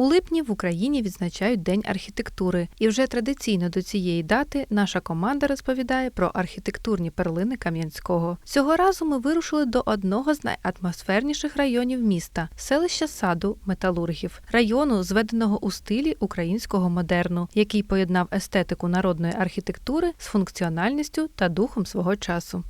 У липні в Україні відзначають День архітектури, і вже традиційно до цієї дати наша команда розповідає про архітектурні перлини Кам'янського. Цього разу ми вирушили до одного з найатмосферніших районів міста селища саду металургів, району, зведеного у стилі українського модерну, який поєднав естетику народної архітектури з функціональністю та духом свого часу.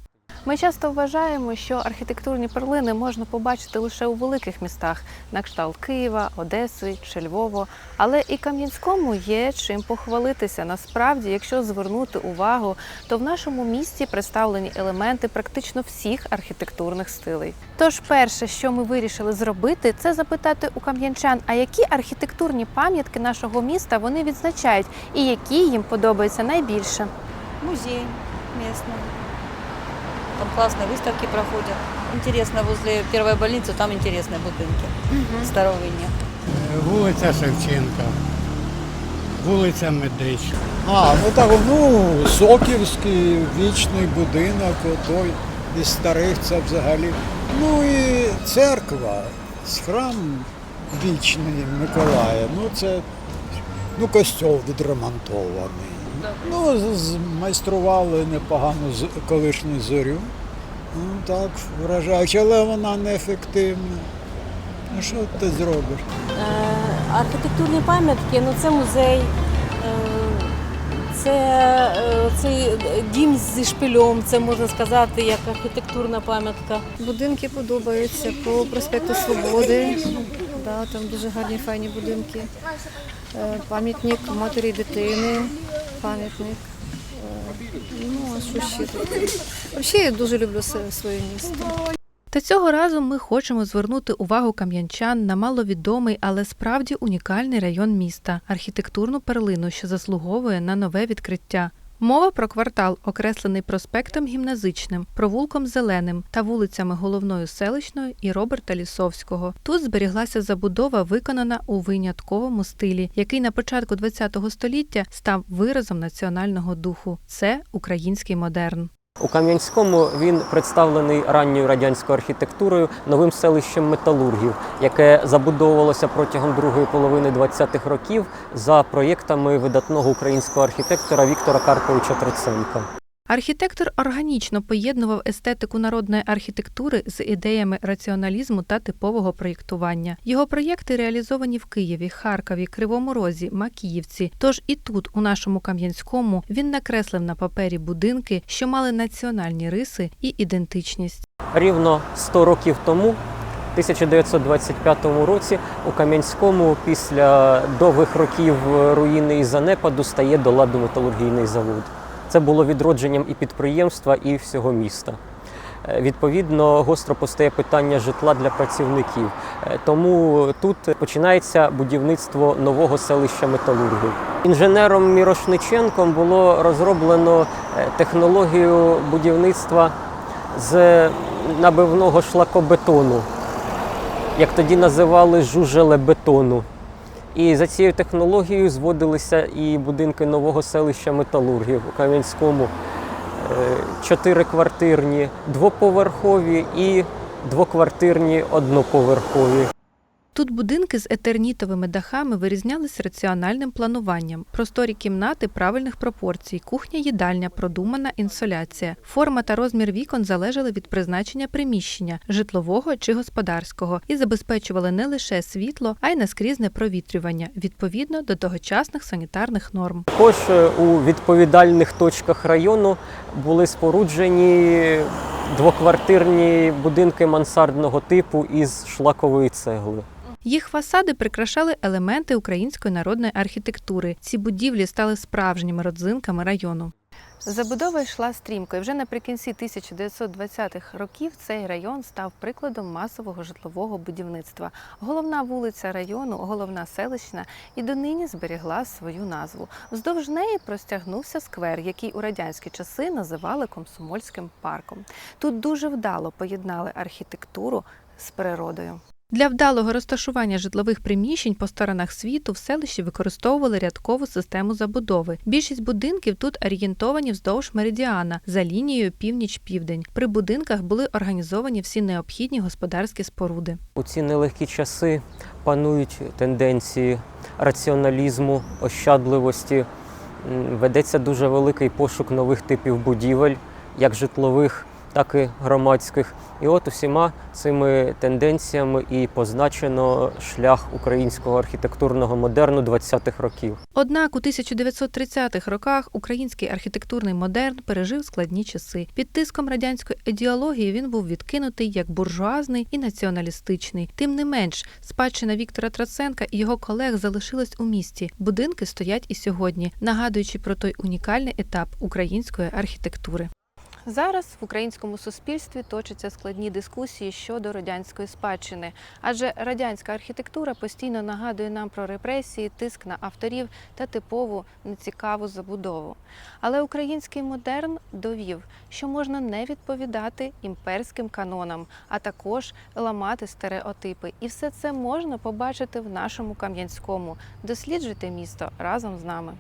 Ми часто вважаємо, що архітектурні перлини можна побачити лише у великих містах, на кшталт Києва, Одеси чи Львова. Але і Кам'янському є чим похвалитися. Насправді, якщо звернути увагу, то в нашому місті представлені елементи практично всіх архітектурних стилей. Тож, перше, що ми вирішили зробити, це запитати у кам'янчан, а які архітектурні пам'ятки нашого міста вони відзначають, і які їм подобаються найбільше. музей местный Там классные выставки проходят. Интересно, возле первой больницы там интересные будинки старовинні. Вулиця Шевченка, вулиця Медична. А, ну так, ну, Соківський вічний будинок, той із старих це взагалі. Ну і церква, храм вічний Миколая. Ну це ну, костьол відремонтований. Ну, змайстрували непогану колишню зорю. Ну так, вражаюче, але вона неефективна. Ну що ти зробиш? Е, Архітектурні пам'ятки, ну це музей, е, це е, дім зі шпильом, це можна сказати як архітектурна пам'ятка. Будинки подобаються по проспекту Свободи. Да, там дуже гарні файні будинки. Пам'ятник матері і дитини. Пам'ятник. Ну, а що ще тут? Взагалі я дуже люблю своє місто. Та цього разу ми хочемо звернути увагу кам'янчан на маловідомий, але справді унікальний район міста архітектурну перлину, що заслуговує на нове відкриття. Мова про квартал, окреслений проспектом гімназичним, провулком зеленим та вулицями головною селищною і Роберта Лісовського. Тут зберіглася забудова, виконана у винятковому стилі, який на початку ХХ століття став виразом національного духу. Це український модерн. У Кам'янському він представлений ранньою радянською архітектурою новим селищем металургів, яке забудовувалося протягом другої половини 20-х років за проєктами видатного українського архітектора Віктора Карповича Троценка. Архітектор органічно поєднував естетику народної архітектури з ідеями раціоналізму та типового проєктування. Його проєкти реалізовані в Києві, Харкові, Кривому Розі, Макіївці. Тож і тут, у нашому Кам'янському, він накреслив на папері будинки, що мали національні риси і ідентичність. Рівно 100 років тому, в 1925 році, у Кам'янському після довгих років руїни і занепаду стає до ладу металургійний завод. Це було відродженням і підприємства, і всього міста. Е, Відповідно, гостро постає питання житла для працівників. Е, Тому тут починається будівництво нового селища металургів. Інженером Мірошниченком було розроблено е, технологію будівництва з набивного шлакобетону, як тоді називали жужелебетону. І за цією технологією зводилися і будинки нового селища металургів у Кам'янському. Е, Чотириквартирні, двоповерхові і двоквартирні одноповерхові. Тут будинки з етернітовими дахами вирізнялись раціональним плануванням, просторі кімнати правильних пропорцій, кухня-їдальня, продумана інсоляція. Форма та розмір вікон залежали від призначення приміщення житлового чи господарського і забезпечували не лише світло, а й наскрізне провітрювання відповідно до тогочасних санітарних норм. Також е, у відповідальних точках району були споруджені двоквартирні будинки мансардного типу із шлакової цегли. Їх фасади прикрашали елементи української народної архітектури. Ці будівлі стали справжніми родзинками району. Забудова йшла стрімко, і вже наприкінці 1920-х років цей район став прикладом масового житлового будівництва. Головна вулиця району, головна селищна, і донині зберігла свою назву. Вздовж неї простягнувся сквер, який у радянські часи називали комсомольським парком. Тут дуже вдало поєднали архітектуру з природою. Для вдалого розташування житлових приміщень по сторонах світу в селищі використовували рядкову систему забудови. Більшість будинків тут орієнтовані вздовж меридіана за лінією північ-південь. При будинках були організовані всі необхідні господарські споруди. У ці нелегкі часи панують тенденції раціоналізму, ощадливості. Ведеться дуже великий пошук нових типів будівель, як житлових, так і громадських. І от усіма цими тенденціями і позначено шлях українського архітектурного модерну 20-х років. Однак у 1930-х роках український архітектурний модерн пережив складні часи. Під тиском радянської ідеології він був відкинутий як буржуазний і націоналістичний. Тим не менш, спадщина Віктора Троценка і його колег залишилась у місті. Будинки стоять і сьогодні, нагадуючи про той унікальний етап української архітектури. Зараз в українському суспільстві точаться складні дискусії щодо радянської спадщини, адже радянська архітектура постійно нагадує нам про репресії, тиск на авторів та типову нецікаву забудову. Але український модерн довів, що можна не відповідати імперським канонам, а також ламати стереотипи. І все це можна побачити в нашому Кам'янському. Досліджуйте місто разом з нами.